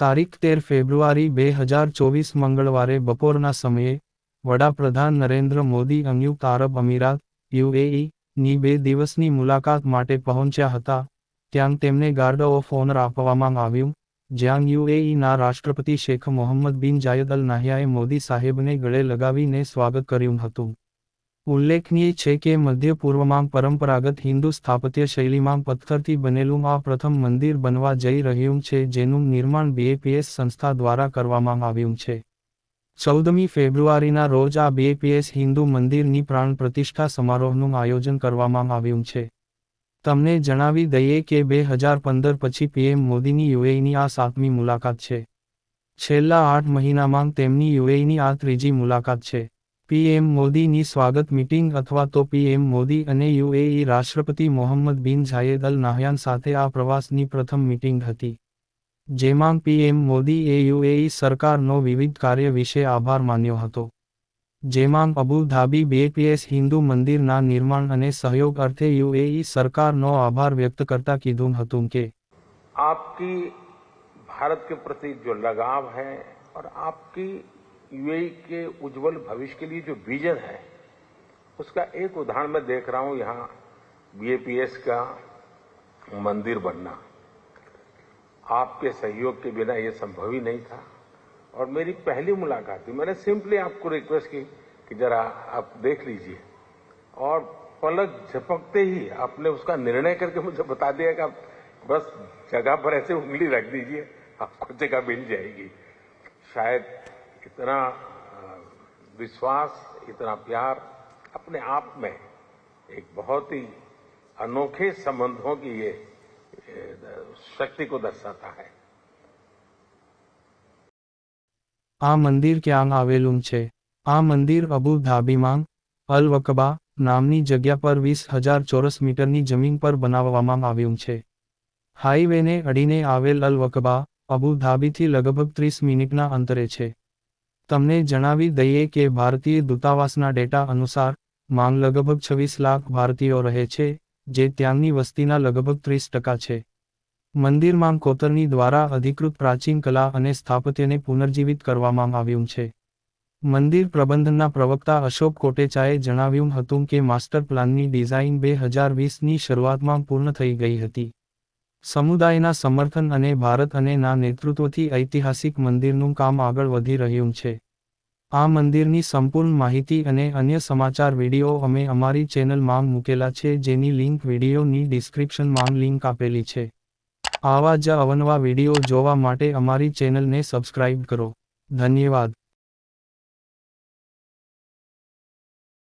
તારીખ તેર ફેબ્રુઆરી બે હજાર ચોવીસ મંગળવારે બપોરના સમયે વડાપ્રધાન નરેન્દ્ર મોદી સંયુક્ત આરબ અમીરાત, યુએઈ, ની બે દિવસની મુલાકાત માટે પહોંચ્યા હતા, ત્યાં તેમને ગાર્ડ ઓફ ઓનર આપવામાં આવ્યું, જ્યાં યુએઈના રાષ્ટ્રપતિ શેખ મોહમ્મદ બિન જાયદ અલ નાહ્યાએ મોદી સાહેબને ગળે લગાવીને સ્વાગત કર્યું હતું. ઉલ્લેખનીય છે કે મધ્ય પૂર્વમાં પરંપરાગત હિન્દુ સ્થાપત્ય શૈલીમાં પથ્થરથી બનેલું આ પ્રથમ મંદિર બનવા જઈ રહ્યું છે, જેનું નિર્માણ બીએપીએસ સંસ્થા દ્વારા કરવામાં આવ્યું છે. ચૌદમી ફેબ્રુઆરીના રોજ આ બીએપીએસ હિન્દુ મંદિરની પ્રાણ પ્રતિષ્ઠા સમારોહનું આયોજન કરવામાં આવ્યું છે. તમને જણાવી દઈએ કે બે હજાર પંદર પછી પીએમ મોદીની યુએઈની આ સાતમી મુલાકાત છે. છેલ્લા આઠ મહિનામાં તેમની યુએઈની આ ત્રીજી મુલાકાત છે. પીએમ મોદીની સ્વાગત મીટિંગ અથવા તો પીએમ મોદી અને યુએઈ રાષ્ટ્રપતિ મોહમ્મદ બિન ઝાયેદ અલ નાહયાન સાથે આ પ્રવાસની પ્રથમ મીટિંગ હતી જેમાં પીએમ મોદીએ યુએઈ સરકારનો વિવિધ કાર્ય વિશે આભાર માન્યો હતો જેમાં અબુ ધાબી બીએપીએસ હિન્દુ મંદિરના નિર્માણ અને સહયોગ અર્થે યુએઈ સરકારનો આભાર વ્યક્ત કરતા કીધું હતું કે आपकी भारत के प्रति जो लगाव है और आपकी यूएई के उज्जवल भविष्य के लिए जो विजन है, उसका एक उदाहरण मैं देख रहा हूँ यहाँ, बीएपीएस का मंदिर बनना। आपके सहयोग के बिना यह संभव ही नहीं था। और मेरी पहली मुलाकात थी। मैंने सिंपली आपको रिक्वेस्ट की कि जरा आप देख लीजिए। और पलक झपकते ही आपने उसका निर्णय करके मुझे बता दिया कि आप बस जगह पर ऐसे उंगली रख दीजिए, आपको जगह मिल जाएगी। शायद इतना अ, विश्वास इतना प्यार अपने आप में एक बहुत ही अनोखे संबंधों की ये अ, शक्ति को दर्शाता है આ મંદિર ક્યાં આવેલું છે આ મંદિર અબુ ધાબીમાં અલ વકબા નામની જગ્યા પર વીસ હજાર ચોરસ મીટરની જમીન પર બનાવવામાં આવ્યું છે હાઈવેને અડીને આવેલ અલ વકબા અબુ ધાબીથી લગભગ ત્રીસ મિનિટના અંતરે છે તમને જણાવી દઈએ કે ભારતીય દૂતાવાસના ડેટા અનુસાર, માંગ લગભગ છવ્વીસ લાખ ભારતીયો રહે છે, જે ત્યાંની વસ્તીના લગભગ ત્રીસ ટકા છે. મંદિરમાં કોતરણી દ્વારા અધિકૃત પ્રાચીન કલા અને સ્થાપત્યને પુનર્જીવિત કરવામાં આવ્યું છે. મંદિર પ્રબંધનના પ્રવક્તા અશોક કોટેચાએ જણાવ્યું હતું કે માસ્ટર પ્લાનની ડિઝાઇન બે હજાર વીસની શરૂઆતમાં પૂર્ણ થઈ ગઈ હતી. સમુદાયના સમર્થન અને ભારત અને ના નેતૃત્વથી ઐતિહાસિક મંદિરનું કામ આગળ વધી રહ્યું છે. આ મંદિરની સંપૂર્ણ માહિતી અને અન્ય સમાચાર વીડિયો અમે અમારી ચેનલમાં મૂકેલા છે જેની લિંક વિડીયોની ડિસ્ક્રિપ્શનમાં લિંક આપેલી છે. આવા જ અવનવા વીડિયો જોવા માટે અમારી ચેનલને સબસ્ક્રાઇબ કરો. ધન્યવાદ.